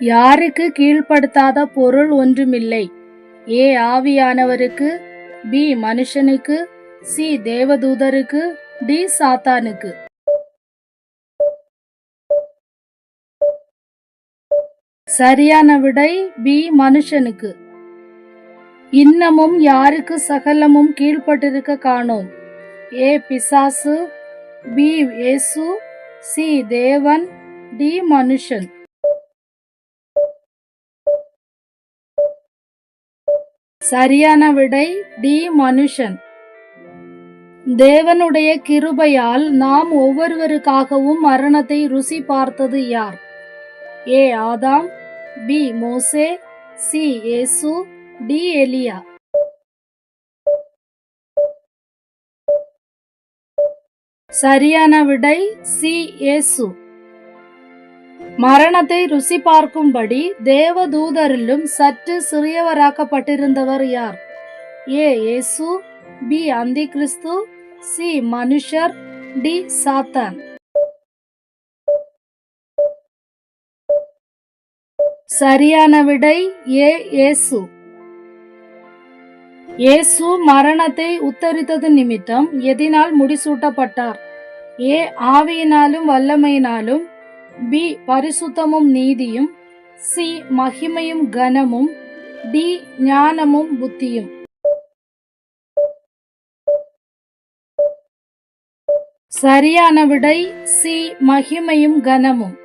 யாருக்கு கீழ்ப்படுத்தாத பொருள் ஒன்றுமில்லை. ஏ ஆவியானவருக்கு பி மனுஷனுக்கு சி தேவதூதருக்கு டி சாத்தானுக்கு. சரியான விடை பி மனுஷனுக்கு. இன்னமும் யாருக்கு சகலமும் கீழ்ப்பட்டிருக்க காணோம். ஏ பிசாசு பி ஏசு சி தேவன் டி மனுஷன். சரியான விடை டி. மனுஷன். தேவனுடைய கிருபையால் நாம் ஒவ்வொருவருக்காகவும் மரணத்தை ருசி பார்த்தது யார்? ஏ. Adam B. மோசே சி. ஏசு டி. எலியா. சரியான விடை சி. ஏசு மரணத்தை ருசி பார்க்கும்படி தேவதூதரிலும் சற்று சிறியவராக்கப்பட்டிருந்தவர் யார்? ஏ இயேசு பி அந்தி கிறிஸ்து சி மனுஷர் டி சாத்தான். சரியான விடை ஏ இயேசு. இயேசு மரணத்தை உத்தரித்தது நிமித்தம் எதினால் முடிசூட்டப்பட்டார். ஏ ஆவியினாலும் வல்லமையினாலும் பி பரிசுத்தமும் நீதியும். சி மகிமையும் கனமும். டி ஞானமும் புத்தியும். சரியான விடை சி மகிமையும் கனமும்.